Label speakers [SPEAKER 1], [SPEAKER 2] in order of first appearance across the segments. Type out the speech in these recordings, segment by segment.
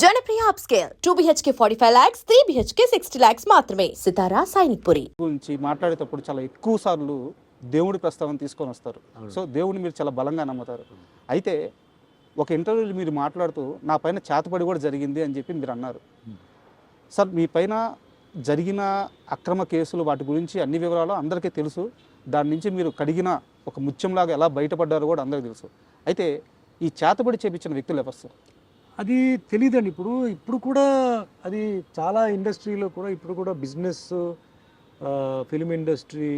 [SPEAKER 1] Janapriya upscale. Two BHK forty five lakhs three BHK sixty lakhs మాత్రమే. సితారా సైనిక్ పురి
[SPEAKER 2] గురించి మాట్లాడేటప్పుడు చాలా ఎక్కువ సార్లు దేవుడి ప్రస్తావన తీసుకొని వస్తారు. సో దేవుడిని మీరు చాలా బలంగా నమ్ముతారు. అయితే ఒక ఇంటర్వ్యూలో మీరు మాట్లాడుతూ నా పైన చేతపడి కూడా జరిగింది అని చెప్పి మీరు అన్నారు. సార్ మీ పైన జరిగిన అక్రమ కేసులు వాటి గురించి అన్ని వివరాలు అందరికీ తెలుసు. దాని నుంచి మీరు కడిగిన ఒక ముత్యంలాగా ఎలా బయటపడ్డారో కూడా అందరికీ తెలుసు. అయితే ఈ చేతబడి చేపించిన వ్యక్తులు ఎవరు సార్?
[SPEAKER 3] అది తెలియదండి ఇప్పుడు ఇప్పుడు కూడా అది చాలా ఇండస్ట్రీలో కూడా ఇప్పుడు కూడా బిజినెస్ ఫిలిం ఇండస్ట్రీ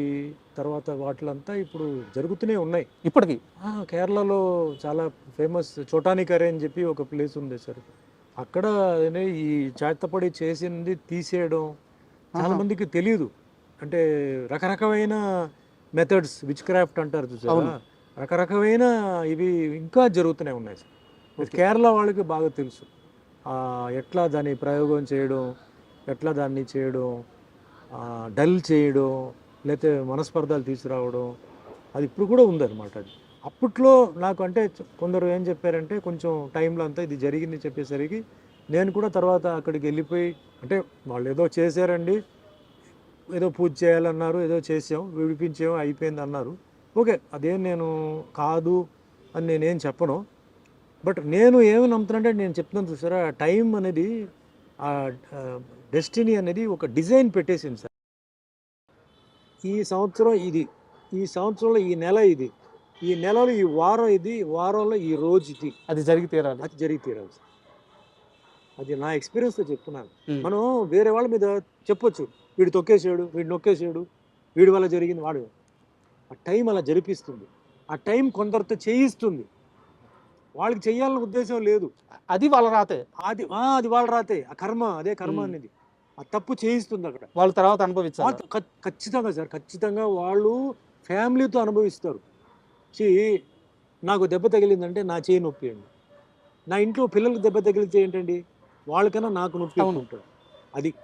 [SPEAKER 3] తర్వాత వాటిలంతా ఇప్పుడు జరుగుతూనే ఉన్నాయి.
[SPEAKER 2] ఇప్పటికీ?
[SPEAKER 3] కేరళలో చాలా ఫేమస్ చోటాని కరే అని చెప్పి ఒక ప్లేస్ ఉంది సార్. అక్కడ ఈ చేతపడి చేసింది తీసేయడం చాలా. మందికి తెలియదు అంటే రకరకమైన మెథడ్స్ విచ్ క్రాఫ్ట్ అంటారు చూసారా. రకరకమైన ఇవి ఇంకా జరుగుతూనే ఉన్నాయి సార్. కేరళ వాళ్ళకి బాగా తెలుసు. ఎట్లా దాన్ని ప్రయోగం చేయడం ఎట్లా దాన్ని చేయడం డల్ చేయడం లేకపోతే మనస్పర్ధాలు తీసుకురావడం అది ఇప్పుడు కూడా ఉందన్నమాట అది. అప్పట్లో నాకు అంటే కొందరు ఏం చెప్పారంటే కొంచెం టైంలో అంతా ఇది జరిగింది చెప్పేసరికి నేను కూడా తర్వాత అక్కడికి వెళ్ళిపోయి అంటే వాళ్ళు ఏదో చేశారండి ఏదో పూజ చేయాలన్నారు ఏదో చేసాం విడిపించాం అయిపోయింది అన్నారు. ఓకే అదేం నేను కాదు అని నేనేం చెప్పను. బట్ నేను ఏమి నమ్ముతున్నానంటే నేను చెప్తున్నాను చూసారా ఆ టైం అనేది ఆ డెస్టినీ అనేది ఒక డిజైన్ పెట్టేసింది సార్. ఈ సంవత్సరం ఇది ఈ సంవత్సరంలో ఈ నెల ఇది ఈ నెలలో ఈ వారం ఇది వారంలో ఈ రోజు ఇది.
[SPEAKER 2] అది జరిగి తీరాలి.
[SPEAKER 3] అది జరిగి తీరాలి సార్. అది నా ఎక్స్పీరియన్స్తో చెప్తున్నాను. మనం వేరే వాళ్ళ మీద చెప్పొచ్చు. వీడు తొక్కేసాడు వీడు నొక్కేసాడు వీడి వల్ల జరిగింది వాడు. ఆ టైం అలా జరిపిస్తుంది. ఆ టైం కొందరితో చేయిస్తుంది. వాళ్ళకి చెయ్యాలన్న ఉద్దేశం లేదు.
[SPEAKER 2] అది వాళ్ళ రాతే.
[SPEAKER 3] అది అది వాళ్ళ రాతే. ఆ కర్మ అదే కర్మ. అనేది. ఆ తప్పు చేయిస్తుంది అక్కడ.
[SPEAKER 2] వాళ్ళ తర్వాత
[SPEAKER 3] ఖ- ఖచ్చితంగా సార్ ఖచ్చితంగా వాళ్ళు ఫ్యామిలీతో అనుభవిస్తారు. చి నాకు దెబ్బ తగిలిందంటే నా చేయి నొప్పి అండి నా ఇంట్లో పిల్లలకు దెబ్బ తగిలితే ఏంటండి? వాళ్ళకన్నా నాకు నొప్పి. ఉంటుంది. అది.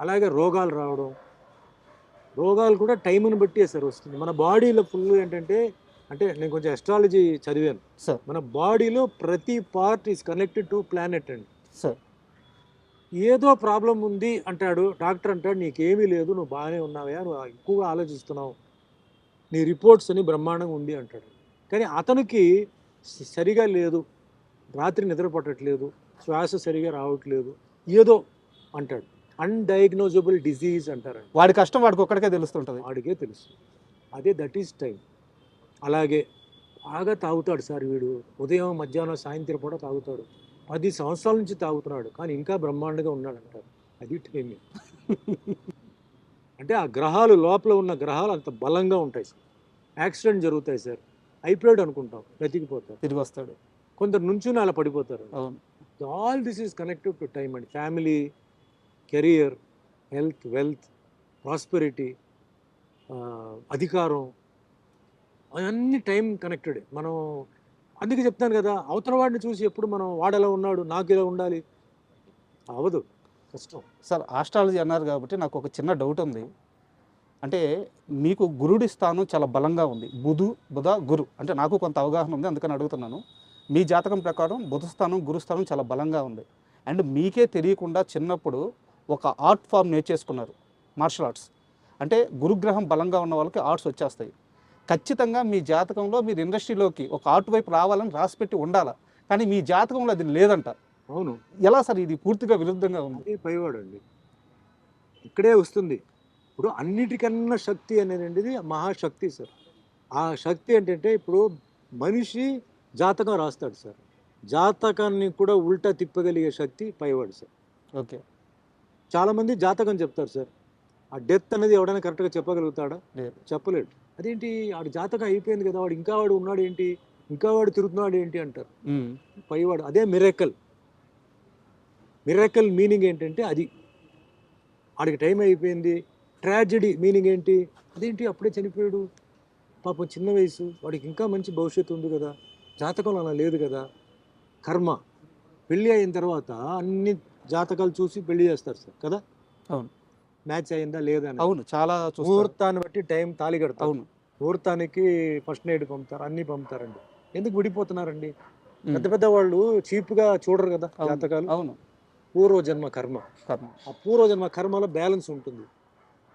[SPEAKER 3] అలాగే రోగాలు రావడం. రోగాలు కూడా టైంని బట్టి సార్ వస్తుంది. మన బాడీలో ఫుల్ ఏంటంటే అంటే నేను కొంచెం ఎస్ట్రాలజీ చదివాను.
[SPEAKER 2] సార్
[SPEAKER 3] మన బాడీలో ప్రతి part is connected to planet అండి.
[SPEAKER 2] సార్
[SPEAKER 3] ఏదో ప్రాబ్లం ఉంది అంటాడు డాక్టర్ అంటాడు నీకేమీ లేదు నువ్వు బాగానే ఉన్నావా నువ్వు ఎక్కువగా ఆలోచిస్తున్నావు. నీ రిపోర్ట్స్ అని బ్రహ్మాండంగా ఉంది అంటాడు. కానీ అతనికి సరిగా లేదు. రాత్రి నిద్ర పట్టట్లేదు శ్వాస సరిగా రావట్లేదు. ఏదో అంటాడు. అన్డయాగ్నోజబుల్ డిజీజ్ అంటారండి.
[SPEAKER 2] వాడి కష్టం వాడికి ఒక్కడికే తెలుస్తుంటది.
[SPEAKER 3] వాడికే తెలుసు అదే దట్ ఈస్ టైం అలాగే బాగా తాగుతాడు సార్ వీడు. ఉదయం మధ్యాహ్నం సాయంత్రం కూడా తాగుతాడు. పది సంవత్సరాల నుంచి తాగుతున్నాడు. కానీ ఇంకా బ్రహ్మాండంగా ఉన్నాడు అంటారు అది టైం అంటే ఆ గ్రహాలు లోపల ఉన్న గ్రహాలు అంత బలంగా ఉంటాయి సార్. యాక్సిడెంట్ జరుగుతాయి సార్. అయిపోయాడు అనుకుంటాం. బ్రతికిపోతారు.
[SPEAKER 2] తిరిగి వస్తాడు.
[SPEAKER 3] కొందరు నుంచుని అలా పడిపోతారు. All this is connected to time అండి family career health wealth prosperity అధికారం అవన్నీ టైం కనెక్టెడ్. మనం అందుకే చెప్తాను కదా అవతల వాడిని చూసి ఎప్పుడు మనం వాడెలా ఉన్నాడు నాకు ఇలా ఉండాలి? అవదు కష్టం.
[SPEAKER 2] సార్ ఆస్ట్రాలజీ అన్నారు కాబట్టి నాకు ఒక చిన్న డౌట్ ఉంది. అంటే మీకు గురుడి స్థానం చాలా బలంగా ఉంది. బుధు బుధ గురు. అంటే నాకు కొంత అవగాహన ఉంది అందుకని అడుగుతున్నాను. మీ జాతకం ప్రకారం బుధ స్థానం గురుస్థానం చాలా బలంగా ఉంది. అండ్ మీకే తెలియకుండా చిన్నప్పుడు ఒక ఆర్ట్ ఫామ్ నేర్చేసుకున్నారు మార్షల్ ఆర్ట్స్. అంటే గురుగ్రహం బలంగా ఉన్న వాళ్ళకి ఆర్ట్స్ వచ్చేస్తాయి. ఖచ్చితంగా మీ జాతకంలో మీరు ఇండస్ట్రీలోకి ఒక ఆర్ట్ వైపు రావాలని రాసిపెట్టి ఉండాలి. కానీ మీ జాతకంలో అది లేదంట.
[SPEAKER 3] అవును.
[SPEAKER 2] ఎలా సార్ ఇది పూర్తిగా విరుద్ధంగా ఉంది?
[SPEAKER 3] పైవాడు అండి ఇక్కడే వస్తుంది. ఇప్పుడు అన్నిటికన్నా శక్తి అనేది మహాశక్తి సార్. ఆ శక్తి ఏంటంటే ఇప్పుడు మనిషి జాతకం రాస్తాడు సార్. జాతకాన్ని కూడా ఉల్టా తిప్పగలిగే శక్తి పైవాడు సార్.
[SPEAKER 2] ఓకే.
[SPEAKER 3] చాలామంది జాతకం చెప్తారు సార్. ఆ డెత్ అనేది ఎవడైనా కరెక్ట్గా చెప్పగలుగుతాడా. చెప్పలేడు. అదేంటి వాడి జాతకం అయిపోయింది కదా వాడు ఇంకా వాడు ఉన్నాడు ఏంటి ఇంకా వాడు తిరుగుతున్నాడు ఏంటి అంటారు. పైవాడు అదే మిరకల్. మిరకల్ మీనింగ్ ఏంటంటే అది. వాడికి టైం అయిపోయింది ట్రాజడీ మీనింగ్ ఏంటి అదేంటి అప్పుడే చనిపోయాడు పాపం చిన్న వయసు వాడికి ఇంకా మంచి భవిష్యత్తు ఉంది కదా జాతకంలో అలా లేదు కదా కర్మ. పెళ్ళి అయిన తర్వాత అన్ని జాతకాలు చూసి పెళ్ళి చేస్తారు సార్ కదా?
[SPEAKER 2] అవును.
[SPEAKER 3] మ్యాచ్ అయిందా లేదా.
[SPEAKER 2] అవును చాలా
[SPEAKER 3] ముహూర్తాన్ని బట్టి టైం తాళి కడతారు.
[SPEAKER 2] అవును.
[SPEAKER 3] ముహూర్తానికి ఫస్ట్ నైట్ పంపుతారు అన్నీ పంపుతారండి. ఎందుకు విడిపోతున్నారండి? పెద్ద పెద్ద వాళ్ళు చీప్గా చూడరు కదా. జాతకాలు.
[SPEAKER 2] అవును.
[SPEAKER 3] పూర్వజన్మ కర్మ.
[SPEAKER 2] కర్మ.
[SPEAKER 3] ఆ పూర్వజన్మ కర్మలో బ్యాలెన్స్ ఉంటుంది.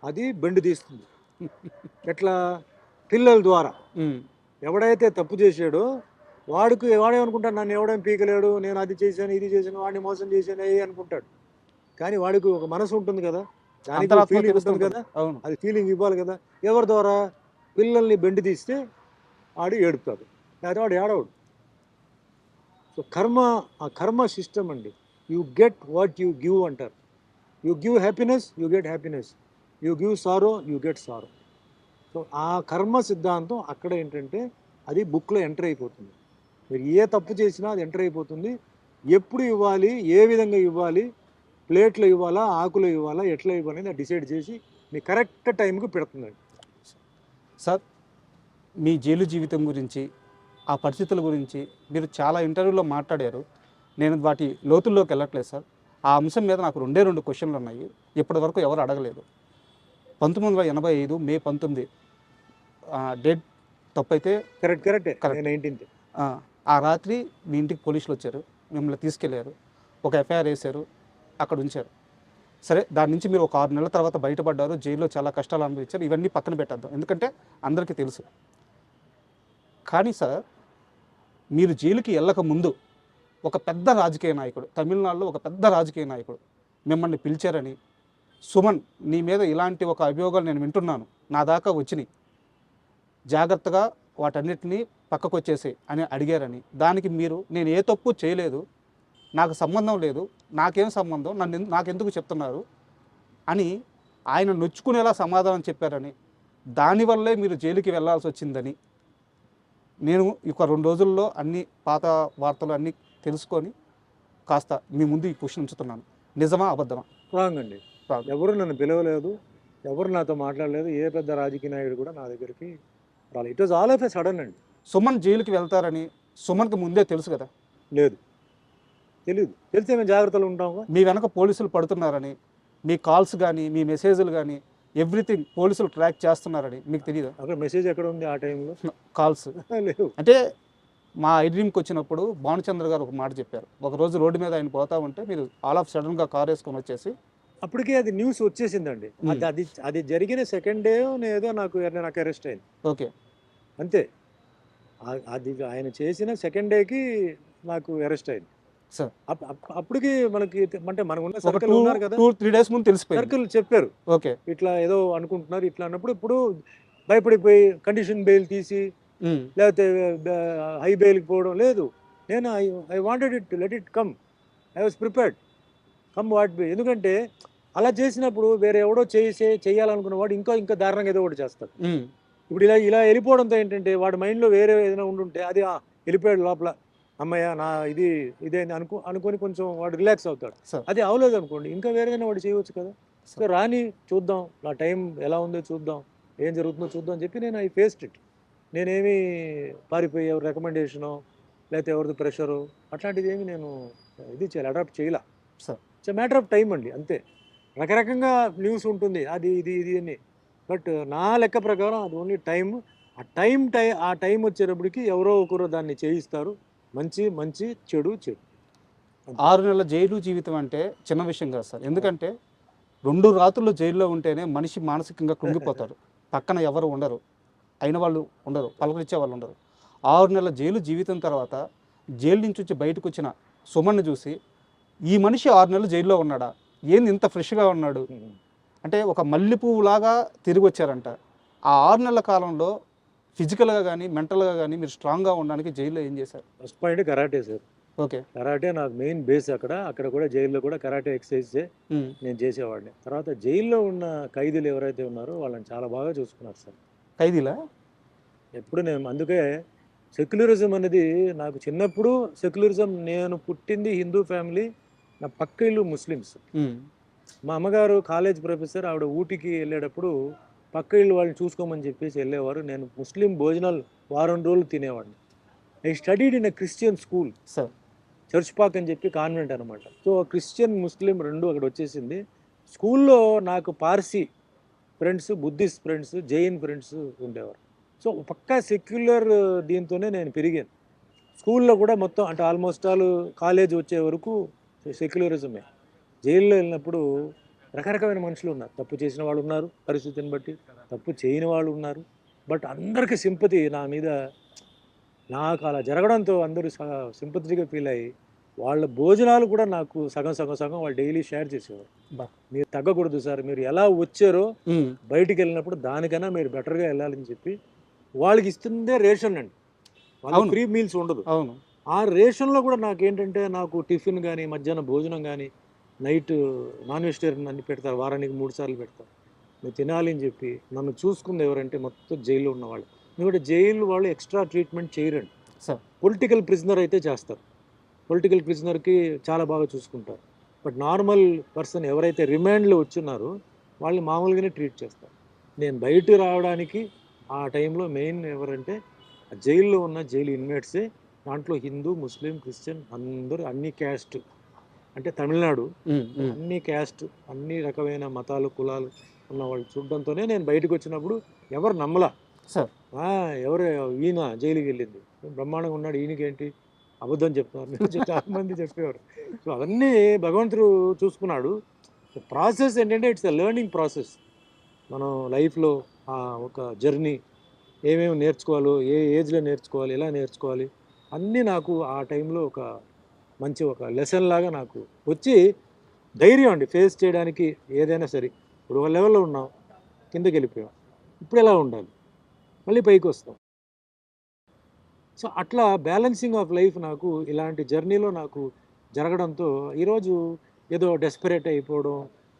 [SPEAKER 3] అది బెండు తీస్తుంది. ఎట్లా? పిల్లల ద్వారా. ఎవడైతే తప్పు చేశాడో వాడికి వాడేమనుకుంటాడు? నన్ను ఎవడేం పీకలేడు? నేను అది చేశాను ఇది చేశాను వాడిని మోసం చేశాను ఏ అనుకుంటాడు. కానీ వాడికి ఒక మనసు ఉంటుంది కదా. ఫీలింగ్ కదా.
[SPEAKER 2] అవును.
[SPEAKER 3] అది ఫీలింగ్ ఇవ్వాలి కదా. ఎవరి ద్వారా? పిల్లల్ని బెండి తీస్తే ఆడు ఏడుపుతాడు. లేకపోతే వాడు ఏడవడు. సో కర్మ ఆ కర్మ సిస్టమ్ అండి. You get what you give అంటారు. You give happiness you get happiness you give sorrow you get sorrow so ఆ కర్మ సిద్ధాంతం అక్కడ ఏంటంటే అది బుక్లో ఎంటర్ అయిపోతుంది. మీరు ఏ తప్పు చేసినా అది ఎంటర్ అయిపోతుంది. ఎప్పుడు ఇవ్వాలి? ఏ విధంగా ఇవ్వాలి? ప్లేట్లో ఇవ్వాలా ఆకులో ఇవ్వాలా ఎట్లా ఇవ్వాలి అనేది డిసైడ్ చేసి మీ కరెక్ట్ టైంకి పెడుతుందండి
[SPEAKER 2] సార్ మీ జైలు జీవితం గురించి ఆ పరిస్థితుల గురించి మీరు చాలా ఇంటర్వ్యూలో మాట్లాడారు. నేను వాటి లోతుల్లోకి వెళ్ళట్లేదు సార్. ఆ అంశం మీద నాకు రెండే రెండు క్వశ్చన్లు ఉన్నాయి. ఇప్పటి వరకు ఎవరు అడగలేదు. పంతొమ్మిది వందల ఎనభై ఐదు మే పంతొమ్మిది డేట్ తప్పైతే
[SPEAKER 3] కరెక్ట్ కరెక్టే.
[SPEAKER 2] ఆ, ఆ రాత్రి మీ ఇంటికి పోలీసులు వచ్చారు. మిమ్మల్ని తీసుకెళ్ళారు. ఒక ఎఫ్ఐఆర్ వేశారు. అక్కడ ఉంచారు సరే దాని నుంచి మీరు ఒక ఆరు నెలల తర్వాత బయటపడ్డారు జైల్లో చాలా కష్టాలు అనుభవించారు ఇవన్నీ పక్కన పెట్టద్దాం. ఎందుకంటే అందరికీ తెలుసు. కానీ సార్ మీరు జైలుకి వెళ్ళక ముందు ఒక పెద్ద రాజకీయ నాయకుడు తమిళనాడులో ఒక పెద్ద రాజకీయ నాయకుడు మిమ్మల్ని పిలిచారని సుమన్ నీ మీద ఇలాంటి ఒక అభియోగాలు నేను వింటున్నాను నా దాకా వచ్చినాయి. జాగ్రత్తగా వాటన్నిటిని పక్కకు వచ్చేసి అని అడిగారని దానికి మీరు నేను ఏ తప్పు చేయలేదు నాకు సంబంధం లేదు నాకేం సంబంధం నన్ను నాకెందుకు చెప్తున్నారు అని ఆయన నొచ్చుకునేలా సమాధానం చెప్పారని దానివల్లే మీరు జైలుకి వెళ్ళాల్సి వచ్చిందని నేను ఒక రెండు రోజుల్లో అన్ని పాత వార్తలు అన్నీ తెలుసుకొని కాస్త మీ ముందు ఈ క్వశ్చన్ ఉంచుతున్నాను. నిజమా అబద్ధమా?
[SPEAKER 3] రాంగ్. అండి. ఎవరు నన్ను పిలవలేదు ఎవరు నాతో మాట్లాడలేదు ఏ పెద్ద రాజకీయ నాయకుడు కూడా నా దగ్గరికి రాలేదు. It was all of a sudden అండి.
[SPEAKER 2] సుమన్ జైలుకి వెళ్తారని సుమన్కి ముందే తెలుసు కదా?
[SPEAKER 3] లేదు. తెలియదు తెలిస్తే మేము జాగ్రత్తలు ఉంటాం
[SPEAKER 2] మీ వెనక పోలీసులు పడుతున్నారని మీ కాల్స్ కానీ మీ మెసేజ్లు కానీ ఎవ్రీథింగ్ పోలీసులు ట్రాక్ చేస్తున్నారని మీకు తెలియదు
[SPEAKER 3] అక్కడ మెసేజ్ ఎక్కడ ఉంది ఆ టైంలో?
[SPEAKER 2] కాల్స్.
[SPEAKER 3] లేవు.
[SPEAKER 2] అంటే మా ఐడ్రీమ్కి వచ్చినప్పుడు భానుచంద్ర గారు ఒక మాట చెప్పారు. ఒక రోజు రోడ్డు మీద ఆయన పోతా ఉంటే మీరు ఆల్ ఆఫ్ సడన్గా కార్ వేసుకొని వచ్చేసి
[SPEAKER 3] అప్పటికే అది న్యూస్ వచ్చేసిందండి. అది అది అది జరిగిన సెకండ్ డే ఏదో నాకు నాకు అరెస్ట్ అయింది.
[SPEAKER 2] ఓకే.
[SPEAKER 3] అంతే. అది ఆయన చేసిన సెకండ్ డేకి నాకు అరెస్ట్ అయింది.
[SPEAKER 2] సార్.
[SPEAKER 3] అప్పటికి మనకి అంటే మనకు ఉన్న సర్కిల్ ఉన్నారు కదా.
[SPEAKER 2] టూ త్రీ డేస్ ముందు తెలిసిపోయింది.
[SPEAKER 3] సర్కిల్ చెప్పారు.
[SPEAKER 2] ఓకే.
[SPEAKER 3] ఇట్లా ఏదో అనుకుంటున్నారు ఇట్లా అన్నప్పుడు ఇప్పుడు భయపడిపోయి కండిషన్ బెయిల్ తీసి లేకపోతే హై బెయిల్కి పోవడం లేదు. నేను I I wanted it let it come. I was prepared. Come what be. ఎందుకంటే అలా చేసినప్పుడు వేరే ఎవడో చేసే చేయాలనుకున్న వాడు ఇంకా ఇంకా దారుణంగా ఏదో ఒకటి చేస్తాడు.
[SPEAKER 2] ఉమ్,
[SPEAKER 3] ఇప్పుడు ఇలా ఇలా వెళ్ళిపోవడంతో ఏంటంటే వాడి మైండ్లో వేరే ఏదైనా ఉండుంటే అది వెళ్ళిపోయాడు లోపల. అమ్మయ్య నా ఇది ఇదే అనుకో అనుకొని కొంచెం వాడు రిలాక్స్ అవుతాడు. అది అవలేదు అనుకోండి ఇంకా వేరేదైనా వాడు చేయవచ్చు కదా. సో రాని చూద్దాం నా టైం ఎలా ఉందో చూద్దాం ఏం జరుగుతుందో చూద్దాం అని చెప్పి నేను ఐ ఫేస్డ్ ఇట్. నేనేమి పారిపోయి ఎవరి రికమెండేషను లేకపోతే ఎవరిది ప్రెషరు అట్లాంటిది ఏమి నేను ఇది చేయాలి అడాప్ట్ చేయలే.
[SPEAKER 2] Sir.
[SPEAKER 3] It's matter of time అండి అంతే. రకరకంగా న్యూస్ ఉంటుంది అది ఇది ఇది అని. బట్ నా లెక్క ప్రకారం అది ఓన్లీ టైం ఆ టైం టై ఆ టైం వచ్చేటప్పటికి ఎవరో ఒకరు దాన్ని చేయిస్తారు. మంచి మంచి చెడు చెడు.
[SPEAKER 2] ఆరు నెలల జైలు జీవితం అంటే చిన్న విషయం కాదు సార్. ఎందుకంటే రెండు రాత్రులు జైల్లో ఉంటేనే మనిషి మానసికంగా కృంగిపోతారు పక్కన ఎవరు ఉండరు. అయిన వాళ్ళు ఉండరు. పలకరించే వాళ్ళు ఉండరు. ఆరు నెలల జైలు జీవితం తర్వాత జైలు నుంచి వచ్చి బయటకు వచ్చిన సుమన్ను చూసి ఈ మనిషి ఆరు నెలలు జైల్లో ఉన్నాడా? ఏంది ఇంత ఫ్రెష్గా ఉన్నాడు? అంటే ఒక మల్లె పువ్వులాగా తిరిగి వచ్చారంట. ఆ ఆరు నెలల కాలంలో ఫిజికల్గా కానీ మెంటల్గా కానీ మీరు స్ట్రాంగ్గా ఉండడానికి జైల్లో ఏం చేశారు?
[SPEAKER 3] First point karate sir.
[SPEAKER 2] Okay.
[SPEAKER 3] Karate నాకు మెయిన్ బేస్ అక్కడ. అక్కడ కూడా జైల్లో కూడా కరాటే ఎక్సర్సైజ్ నేను చేసేవాడిని. తర్వాత జైల్లో ఉన్న ఖైదీలు ఎవరైతే ఉన్నారో వాళ్ళని చాలా బాగా చూసుకున్నారు సార్.
[SPEAKER 2] ఖైదీలా?
[SPEAKER 3] ఎప్పుడు నేను అందుకే సెక్యులరిజం అనేది నాకు చిన్నప్పుడు సెక్యులరిజం నేను పుట్టింది హిందూ ఫ్యామిలీ నా పక్క ఇల్లు ముస్లిమ్స్. మా అమ్మగారు కాలేజ్ ప్రొఫెసర్ ఆవిడ ఊటీకి వెళ్ళేటప్పుడు పక్క ఇల్లు వాళ్ళని చూసుకోమని చెప్పేసి వెళ్ళేవారు. నేను ముస్లిం భోజనాలు వారం రోజులు తినేవాడిని. I studied in a Christian school.
[SPEAKER 2] Sir
[SPEAKER 3] church park అని చెప్పి కాన్వెంట్ అనమాట సో క్రిస్టియన్ ముస్లిం రెండు అక్కడ వచ్చేసింది. స్కూల్లో నాకు Parsi friends Buddhist friends Jain friends ఉండేవారు. సో పక్కా సెక్యులర్ దీంతోనే నేను పెరిగాను. స్కూల్లో కూడా మొత్తం అంటే ఆల్మోస్ట్ ఆల్ కాలేజ్ వచ్చే వరకు సెక్యులరిజమే. జైల్లో వెళ్ళినప్పుడు రకరకమైన మనుషులు ఉన్నారు. తప్పు చేసిన వాళ్ళు ఉన్నారు పరిస్థితిని బట్టి తప్పు చేయని వాళ్ళు ఉన్నారు. బట్ అందరికీ సింపతి నా మీద నాకు అలా జరగడంతో అందరూ సింపతిగా ఫీల్ అయ్యి వాళ్ళ భోజనాలు కూడా నాకు సగం సగం సగం వాళ్ళు డైలీ షేర్ చేసేవారు. మీరు తగ్గకూడదు సార్ మీరు ఎలా వచ్చారో బయటికి వెళ్ళినప్పుడు దానికన్నా మీరు బెటర్గా వెళ్ళాలని చెప్పి వాళ్ళకి ఇస్తుందే రేషన్ అండి. వాళ్ళకి
[SPEAKER 2] అవును.
[SPEAKER 3] ఫ్రీ మీల్స్ ఉండదు.
[SPEAKER 2] అవును.
[SPEAKER 3] ఆ రేషన్లో కూడా నాకు ఏంటంటే నాకు టిఫిన్ కానీ మధ్యాహ్నం భోజనం కానీ నైట్ నాన్ వెజిటేరియన్ అన్ని పెడతారు వారానికి మూడు సార్లు పెడతారు. నేను తినాలి అని చెప్పి నన్ను చూసుకుంది ఎవరంటే మొత్తం జైల్లో ఉన్నవాళ్ళు. ఎందుకంటే జైలు వాళ్ళు ఎక్స్ట్రా ట్రీట్మెంట్ చేయరండి.
[SPEAKER 2] సార్.
[SPEAKER 3] పొలిటికల్ ప్రిజనర్ అయితే చేస్తారు. పొలిటికల్ ప్రిజనర్కి చాలా బాగా చూసుకుంటారు. బట్ నార్మల్ పర్సన్ ఎవరైతే రిమాండ్లో వచ్చున్నారో వాళ్ళని మామూలుగానే ట్రీట్ చేస్తారు. నేను బయట రావడానికి ఆ టైంలో మెయిన్ ఎవరంటే జైల్లో ఉన్న జైలు ఇన్మేట్సే దాంట్లో హిందూ ముస్లిం క్రిస్టియన్ అందరూ అన్ని క్యాస్ట్ అంటే తమిళనాడు. అన్ని క్యాస్ట్ అన్ని రకమైన మతాలు కులాలు ఉన్న వాళ్ళు చూడడంతోనే నేను బయటకు వచ్చినప్పుడు ఎవరు నమ్మలా.
[SPEAKER 2] సార్.
[SPEAKER 3] ఎవరు ఈయన జైలుకి వెళ్ళింది. బ్రహ్మాండంగా ఉన్నాడు ఈయనకేంటి? అబద్ధం చెప్తున్నారు. చాలా మంది చెప్పేవారు. సో అవన్నీ భగవంతుడు చూసుకున్నాడు. ప్రాసెస్ ఏంటంటే ఇట్స్ ఎ లెర్నింగ్ ప్రాసెస్. మనం లైఫ్లో ఒక జర్నీ ఏమేమి నేర్చుకోవాలో ఏ ఏజ్లో నేర్చుకోవాలి ఎలా నేర్చుకోవాలి అన్నీ నాకు ఆ టైంలో ఒక మంచి ఒక లెసన్ లాగా నాకు వచ్చి ధైర్యం అండి. ఫేస్ చేయడానికి ఏదైనా సరే. ఇప్పుడు ఒక లెవెల్లో ఉన్నాం. కిందకి వెళ్ళిపోయాం. ఇప్పుడు ఎలా ఉండాలి? మళ్ళీ పైకి వస్తాం. సో అట్లా బ్యాలెన్సింగ్ ఆఫ్ లైఫ్ నాకు ఇలాంటి జర్నీలో నాకు జరగడంతో ఈరోజు ఏదో డెస్పరేట్ అయిపోవడం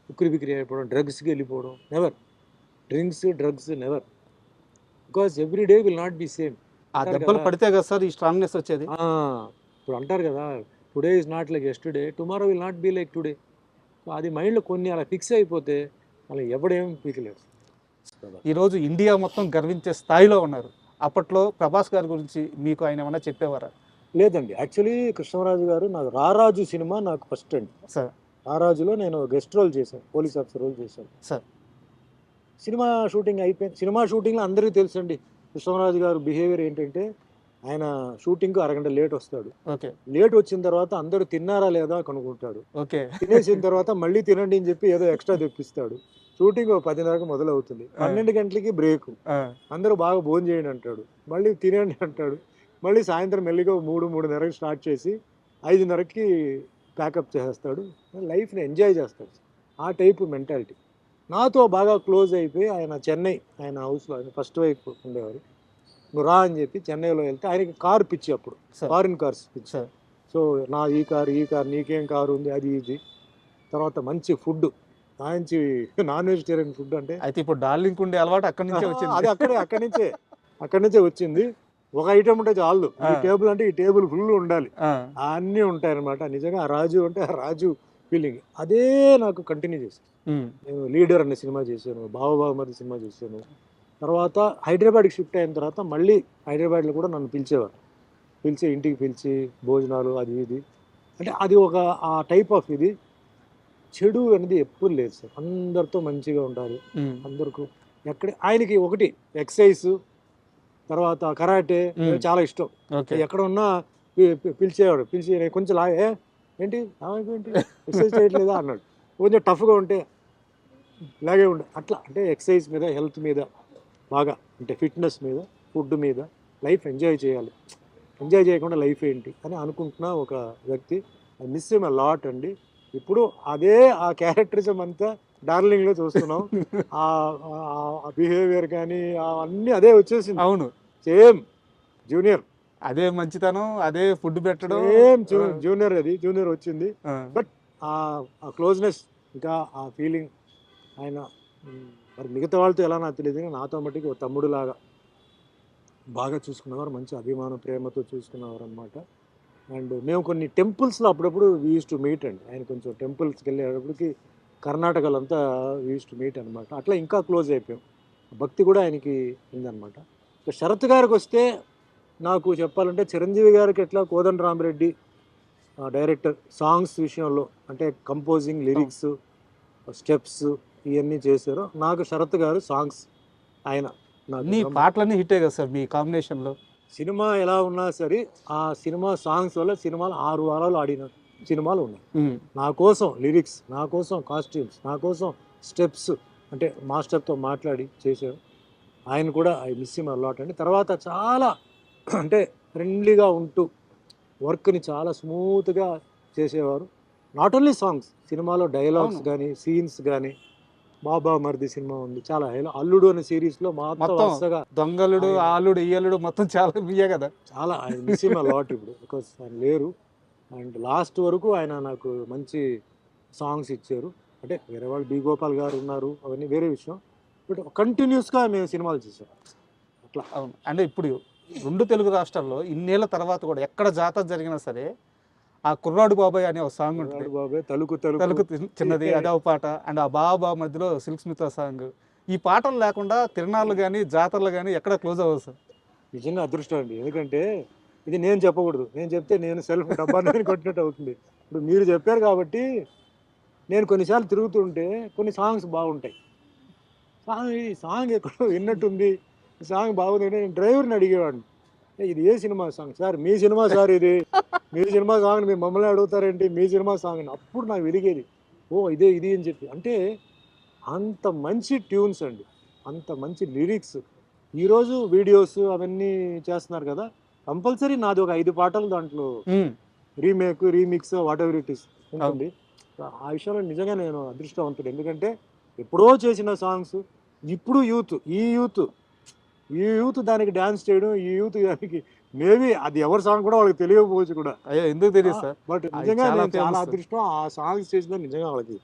[SPEAKER 3] ఉక్కిరి బిక్కిరి అయిపోవడం డ్రగ్స్కి వెళ్ళిపోవడం never drinks drugs never because every day will not be same
[SPEAKER 2] ఆ దెబ్బలు. పడితే కదా సార్ ఈ స్ట్రాంగ్నెస్ వచ్చేది?
[SPEAKER 3] ఇప్పుడు అంటారు కదా today is not like yesterday tomorrow will not be like today so అది మైండ్లో కొన్ని అలా ఫిక్స్ అయిపోతే మళ్ళీ ఎవడేం పీకలేడు
[SPEAKER 2] ఈరోజు ఇండియా మొత్తం గర్వించే స్థాయిలో ఉన్నారు. అప్పట్లో ప్రభాస్ గారి గురించి మీకు ఆయన ఏమన్నా చెప్పేవారా?
[SPEAKER 3] లేదండి. యాక్చువల్లీ కృష్ణరాజు గారు నాకు రారాజు సినిమా నాకు ఫస్ట్ అండి.
[SPEAKER 2] సార్.
[SPEAKER 3] రారాజులో నేను గెస్ట్ రోల్ చేశాను. పోలీస్ ఆఫీసర్ రోల్ చేశాను.
[SPEAKER 2] సార్.
[SPEAKER 3] సినిమా షూటింగ్ అయిపోయింది. సినిమా షూటింగ్లో అందరికీ తెలుసండి. కృష్ణరాజు గారు బిహేవియర్ ఏంటంటే ఆయన షూటింగ్కి అరగంట లేట్ వస్తాడు. లేట్ వచ్చిన తర్వాత అందరూ తిన్నారా లేదా కనుక్కుంటాడు.
[SPEAKER 2] ఓకే.
[SPEAKER 3] తినేసిన తర్వాత మళ్ళీ తినండి అని చెప్పి ఏదో ఎక్స్ట్రా తెప్పిస్తాడు. షూటింగ్ పదిన్నరకు మొదలవుతుంది. పన్నెండు గంటలకి బ్రేక్. అందరూ బాగా భోజనం చేయండి అంటాడు. మళ్ళీ తినండి అంటాడు. మళ్ళీ సాయంత్రం మెల్లిగా మూడు మూడున్నరకి స్టార్ట్ చేసి ఐదున్నరకి ప్యాకప్ చేసేస్తాడు. లైఫ్ని ఎంజాయ్ చేస్తాడు. ఆ టైపు మెంటాలిటీ. నాతో బాగా క్లోజ్ అయిపోయి ఆయన చెన్నై ఆయన హౌస్లో ఆయన ఫస్ట్ వైఫ్ ఉండేవారు. నువ్వు రా అని చెప్పి చెన్నైలో వెళ్తే ఆయనకి కారు పిచ్చి అప్పుడు. ఫారిన్ కార్స్ పిచ్చి. సో నా ఈ కారు ఈ కారు నీకేం కారు ఉంది? అది ఇది. తర్వాత మంచి ఫుడ్. మంచి నాన్ వెజిటేరియన్ ఫుడ్ అంటే
[SPEAKER 2] అయితే ఇప్పుడు డార్లింగ్ ఉండే అలవాటు అక్కడి నుంచే వచ్చింది.
[SPEAKER 3] అది అక్కడే అక్కడి నుంచే. అక్కడి నుంచే వచ్చింది. ఒక ఐటమ్ ఉంటే చాలు. ఈ. టేబుల్ అంటే ఈ టేబుల్ ఫుల్ ఉండాలి. అన్నీ ఉంటాయన్నమాట. నిజంగా ఆ రాజు అంటే ఆ రాజు ఫీలింగ్ అదే నాకు కంటిన్యూ చేశాను
[SPEAKER 2] ఉమ్,
[SPEAKER 3] నేను లీడర్ అనే సినిమా చేశాను. బావబావమరి సినిమా చేశాను. తర్వాత హైదరాబాద్కి షిఫ్ట్ అయిన తర్వాత మళ్ళీ హైదరాబాద్లో కూడా నన్ను పిలిచేవారు. పిలిచి ఇంటికి పిలిచి భోజనాలు అది ఇది. అంటే అది ఒక ఆ టైప్ ఆఫ్ ఇది. చెడు అనేది ఎప్పుడు లేదు సార్. అందరితో మంచిగా ఉండాలి అందరికీ ఎక్కడ ఆయనకి ఒకటి ఎక్సైజ్ తర్వాత కరాటే. చాలా ఇష్టం. ఎక్కడ ఉన్నా పిలిచేవాడు. పిలిచి "నేను కొంచెం లాగే ఏంటి? ఏంటి? ఎక్సైజ్ చేయట్లేదా? అన్నాడు. కొంచెం టఫ్గా ఉంటే ఇలాగే ఉండే. అట్లా. అంటే ఎక్సైజ్ మీద హెల్త్ మీద బాగా అంటే ఫిట్నెస్ మీద ఫుడ్ మీద లైఫ్ ఎంజాయ్ చేయాలి. ఎంజాయ్ చేయకుండా లైఫ్ ఏంటి అని అనుకుంటున్న ఒక వ్యక్తి ఐ మిస్ ఎమ్ లాట్ అండి. ఇప్పుడు అదే ఆ క్యారెక్టరిజం అంతా డార్లింగ్లో చూస్తున్నాం. ఆ బిహేవియర్ కానీ ఆ అన్నీ అదే వచ్చేసింది.
[SPEAKER 2] అవును.
[SPEAKER 3] Same junior.
[SPEAKER 2] అదే మంచితనం అదే ఫుడ్ పెట్టడం.
[SPEAKER 3] సేమ్ జూనియర్ అది జూనియర్ వచ్చింది.
[SPEAKER 2] ఆ,
[SPEAKER 3] ఆ క్లోజ్నెస్ ఇంకా ఆ ఫీలింగ్ ఆయన మరి మిగతా వాళ్ళతో ఎలా నాకు తెలియదు కానీ నాతో మట్టికి ఒక తమ్ముడు లాగా బాగా చూసుకున్నవారు మంచి అభిమానం ప్రేమతో చూసుకున్నవారు అనమాట అండ్ మేము కొన్ని టెంపుల్స్లో అప్పుడప్పుడు యూస్ టు మీట్ అండి. ఆయన కొంచెం టెంపుల్స్కి వెళ్ళేటప్పటికి కర్ణాటకలో అంతా యూస్ టు మీట్ అనమాట అట్లా ఇంకా క్లోజ్ అయిపోయాం. భక్తి కూడా ఆయనకి ఉందన్నమాట. శరత్ గారికి వస్తే నాకు చెప్పాలంటే చిరంజీవి గారికి ఎట్లా కోదండ రామరెడ్డి డైరెక్టర్ సాంగ్స్ విషయంలో అంటే కంపోజింగ్ లిరిక్స్ స్టెప్స్ ఇవన్నీ చేశారు. నాకు శరత్ గారు సాంగ్స్ ఆయన బ్రహ్మ-
[SPEAKER 2] పాటలన్నీ హిట్టే కదా సార్ మీ కాంబినేషన్లో
[SPEAKER 3] సినిమా ఎలా ఉన్నా సరే ఆ సినిమా సాంగ్స్ వల్ల సినిమాలు ఆరు వారాలు ఆడిన సినిమాలు ఉన్నాయి. నా కోసం లిరిక్స్ నా కోసం కాస్ట్యూమ్స్ నా కోసం స్టెప్స్ అంటే మాస్టర్తో మాట్లాడి చేశారు. ఆయన కూడా ఐ మిస్ హిమ్ అలాట్ అండి. తర్వాత చాలా అంటే ఫ్రెండ్లీగా ఉంటూ వర్క్ని చాలా స్మూత్గా చేసేవారు. నాట్ ఓన్లీ సాంగ్స్ సినిమాలో డైలాగ్స్. కానీ సీన్స్ కానీ బాబా మరిది సినిమా ఉంది. చాలా హైలో అల్లుడు అనే సిరీస్లో మొత్తం
[SPEAKER 2] మొత్తం. దొంగలుడు ఆలుడు ఇయ్యలుడు మొత్తం చాలా బియ్యే కదా?
[SPEAKER 3] చాలా ఐ మిస్ లాట్ ఇప్పుడు. బికాస్ ఆయన లేరు. అండ్ లాస్ట్ వరకు ఆయన నాకు మంచి సాంగ్స్ ఇచ్చారు. అంటే వేరే వాళ్ళు బి గోపాల్ గారు ఉన్నారు అవన్నీ వేరే విషయం. బట్ కంటిన్యూస్గా మేము సినిమాలు చేసాం అట్లా.
[SPEAKER 2] అవును. అంటే ఇప్పుడు రెండు తెలుగు రాష్ట్రాల్లో ఇన్నేళ్ళ తర్వాత కూడా ఎక్కడ జాతర జరిగినా సరే ఆ కుర్రాడు బాబాయ్ అనే ఒక సాంగ్ ఉంటుంది.
[SPEAKER 3] బాబాయ్ తలుకు
[SPEAKER 2] తలుకు. చిన్నది అదే ఒక పాట అండ్ ఆ బాబా మధ్యలో సిల్క్ స్మిత సాంగ్. ఈ పాటలు లేకుండా తిరణాలు కానీ జాతరలు కానీ ఎక్కడ క్లోజ్ అవ్వదు సార్.
[SPEAKER 3] నిజంగా అదృష్టం అండి. ఎందుకంటే ఇది నేను చెప్పకూడదు. నేను చెప్తే నేను సెల్ఫ్ డబ్బా నేను కొట్టినట్టు అవుతుంది. ఇప్పుడు మీరు చెప్పారు కాబట్టి నేను కొన్నిసార్లు తిరుగుతుంటే కొన్ని సాంగ్స్ బాగుంటాయి. సాంగ్ ఈ సాంగ్ ఎక్కడో విన్నట్టుంది. సాంగ్ బాగుంది నేను డ్రైవర్ని అడిగేవాడిని. "ఏ, ఇది ఏ సినిమా సాంగ్? సార్ మీ సినిమా సార్ ఇది. మీ సినిమా సాంగ్ మీరు మమ్మల్ని అడుగుతారేంటి? మీ సినిమా సాంగ్ అని. అప్పుడు నాకు వెలిగేది. ఓ ఇదే ఇది అని చెప్పి. అంటే అంత మంచి ట్యూన్స్ అండి. అంత మంచి లిరిక్స్. ఈరోజు వీడియోస్ అవన్నీ చేస్తున్నారు కదా. కంపల్సరీ నాది ఒక ఐదు పాటలు దాంట్లో remake remix whatever it is ఉంటుంది ఆ విషయంలో నిజంగా నేను అదృష్టవంతుడు. ఎందుకంటే ఎప్పుడో చేసిన సాంగ్స్ ఇప్పుడు యూత్ ఈ యూత్ ఈ యూత్ దానికి డ్యాన్స్ చేయడం ఈ యూత్ దానికి మేబీ అది ఎవరి సాంగ్ కూడా వాళ్ళకి తెలియకపోవచ్చు కూడా.
[SPEAKER 2] అయ్యో ఎందుకు తెలియదు సార్?
[SPEAKER 3] బట్ నిజంగా
[SPEAKER 2] చాలా
[SPEAKER 3] నేను చాలా. అదృష్టం. ఆ సాంగ్స్ చేసిన నిజంగా వాళ్ళకి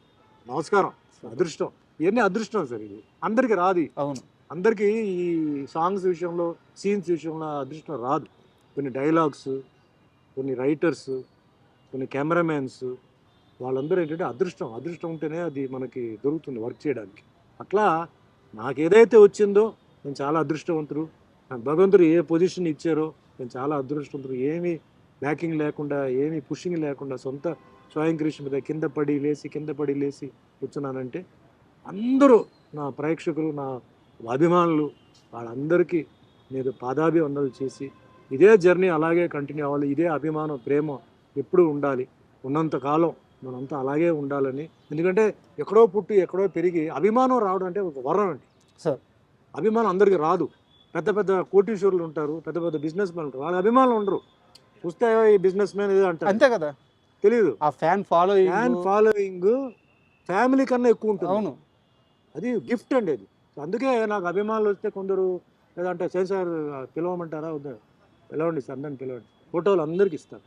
[SPEAKER 3] నమస్కారం అదృష్టం. ఇవన్నీ అదృష్టం సార్ ఇది అందరికి రాదు.
[SPEAKER 2] అవును.
[SPEAKER 3] అందరికీ ఈ సాంగ్స్ విషయంలో సీన్స్ విషయంలో అదృష్టం రాదు. కొన్ని డైలాగ్స్ కొన్ని రైటర్స్ కొన్ని కెమెరామెన్స్ వాళ్ళందరూ ఏంటంటే అదృష్టం. అదృష్టం ఉంటేనే అది మనకి దొరుకుతుంది వర్క్ చేయడానికి. అట్లా నాకు ఏదైతే వచ్చిందో నేను చాలా అదృష్టవంతుడు. నాకు భగవంతుడు ఏ పొజిషన్ ఇచ్చారో నేను చాలా అదృష్టవంతుడు. ఏమీ బ్యాకింగ్ లేకుండా ఏమీ పుషింగ్ లేకుండా సొంత స్వయం కృషి మీద కింద పడి లేచి కింద పడి లేచి కూర్చున్నానంటే అందరూ నా ప్రేక్షకులు నా అభిమానులు వాళ్ళందరికీ నేను పాదాభివందనలు చేసి ఇదే జర్నీ అలాగే కంటిన్యూ అవ్వాలి. ఇదే అభిమానం ప్రేమ ఎప్పుడూ ఉండాలి. ఉన్నంతకాలం మనంతా అలాగే ఉండాలని. ఎందుకంటే ఎక్కడో పుట్టి ఎక్కడో పెరిగి అభిమానం రావడం అంటే ఒక వరం అండి.
[SPEAKER 2] సార్.
[SPEAKER 3] అభిమానం అందరికీ రాదు. పెద్ద పెద్ద కోటీశ్వరులు ఉంటారు పెద్ద పెద్ద బిజినెస్ మ్యాన్ ఉంటారు. వాళ్ళ అభిమానులు ఉండరు. చూస్తే ఈ బిజినెస్ మ్యాన్ ఏదో అంటారు.
[SPEAKER 2] అంతే కదా?
[SPEAKER 3] తెలియదు
[SPEAKER 2] ఆ fan follow
[SPEAKER 3] fan following family కన్నా ఎక్కువ ఉంటుంది.
[SPEAKER 2] అవును.
[SPEAKER 3] అది గిఫ్ట్ అండి అది. అందుకే నాకు అభిమానులు వస్తే కొందరు లేదంటే సెన్సార్ పిలవమంటారా? వద్దా? పిలవండి సార్ అందరిని పిలవండి. ఫోటోలు అందరికి ఇస్తారు.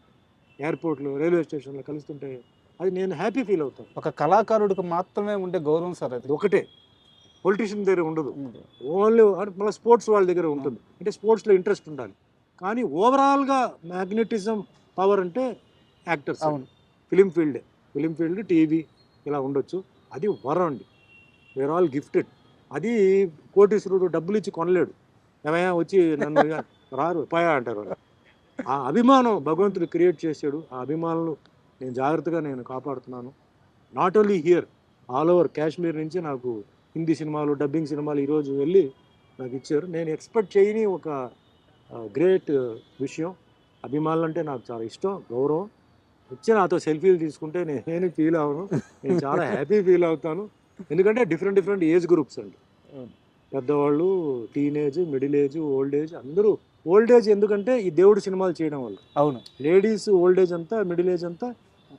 [SPEAKER 3] ఎయిర్పోర్ట్లో రైల్వే స్టేషన్లో కలుస్తుంటే అది నేను హ్యాపీ ఫీల్ అవుతాను.
[SPEAKER 2] ఒక కళాకారుడికి మాత్రమే ఉండే గౌరవం సార్ అది
[SPEAKER 3] ఒకటే. పొలిటీషియన్ దగ్గర ఉండదు. ఓన్లీ మళ్ళీ స్పోర్ట్స్ వాళ్ళ దగ్గర ఉంటుంది. అంటే స్పోర్ట్స్లో ఇంట్రెస్ట్ ఉండాలి. కానీ ఓవరాల్గా మ్యాగ్నెటిజం పవర్ అంటే యాక్టర్స్
[SPEAKER 2] అవును.
[SPEAKER 3] Film field film field TV ఇలా ఉండొచ్చు. అది వరం అండి. వేర్ ఆల్ గిఫ్టెడ్ అది కోటీశ్వరుడు డబ్బులు ఇచ్చి కొనలేడు. ఏమయ్యా వచ్చి నన్ను రారు పోయా అంటారు. ఆ అభిమానం భగవంతుడు క్రియేట్ చేశాడు. ఆ అభిమానులు నేను జాగ్రత్తగా నేను కాపాడుతున్నాను. Not only here all over Kashmir నుంచి నాకు హిందీ సినిమాలు డబ్బింగ్ సినిమాలు ఈరోజు వెళ్ళి నాకు ఇచ్చారు. నేను ఎక్స్పెక్ట్ చేయని ఒక గ్రేట్ విషయం. అభిమానులు అంటే నాకు చాలా ఇష్టం గౌరవం. వచ్చి నాతో సెల్ఫీలు తీసుకుంటే నేను ఫీల్ అవను నేను చాలా హ్యాపీ ఫీల్ అవుతాను. ఎందుకంటే డిఫరెంట్ డిఫరెంట్ ఏజ్ గ్రూప్స్ అండి. పెద్దవాళ్ళు teenage middle age old age అందరూ ఓల్డ్ ఏజ్ ఎందుకంటే ఈ దేవుడు సినిమాలు చేయడం వల్ల.
[SPEAKER 2] అవును.
[SPEAKER 3] లేడీస్ ఓల్డ్ ఏజ్ అంతా మిడిల్ ఏజ్ అంతా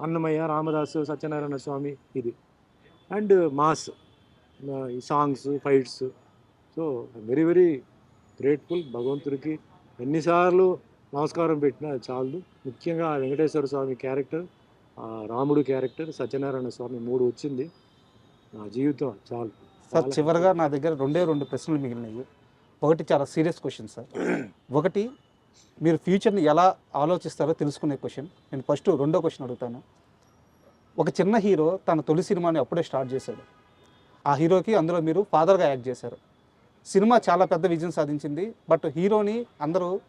[SPEAKER 3] అన్నమయ్య రామదాసు సత్యనారాయణ స్వామి ఇది. And mass. ఈ songs fights so very very grateful భగవంతుడికి. ఎన్నిసార్లు నమస్కారం పెట్టినా అది చాలదు. ముఖ్యంగా వెంకటేశ్వర స్వామి క్యారెక్టర్ ఆ రాముడు క్యారెక్టర్ సత్యనారాయణ స్వామి మూడు వచ్చింది. నా జీవితం చాలు.
[SPEAKER 2] సార్
[SPEAKER 3] చాలా
[SPEAKER 2] చివరిగా నా దగ్గర రెండే రెండు ప్రశ్నలు మిగిలినాయి ఒకటి చాలా సీరియస్ క్వశ్చన్ సార్ ఒకటి మీరు ఫ్యూచర్ని ఎలా ఆలోచిస్తారో తెలుసుకునే క్వశ్చన్ నేను ఫస్ట్ రెండో క్వశ్చన్ అడుగుతాను. ఒక చిన్న హీరో తన తొలి సినిమాని అప్పుడే స్టార్ట్ చేశాడు. ఆ హీరోకి అందులో మీరు ఫాదర్గా యాక్ట్ చేశారు. సినిమా చాలా పెద్ద విజయం సాధించింది. బట్ హీరోని అందరూ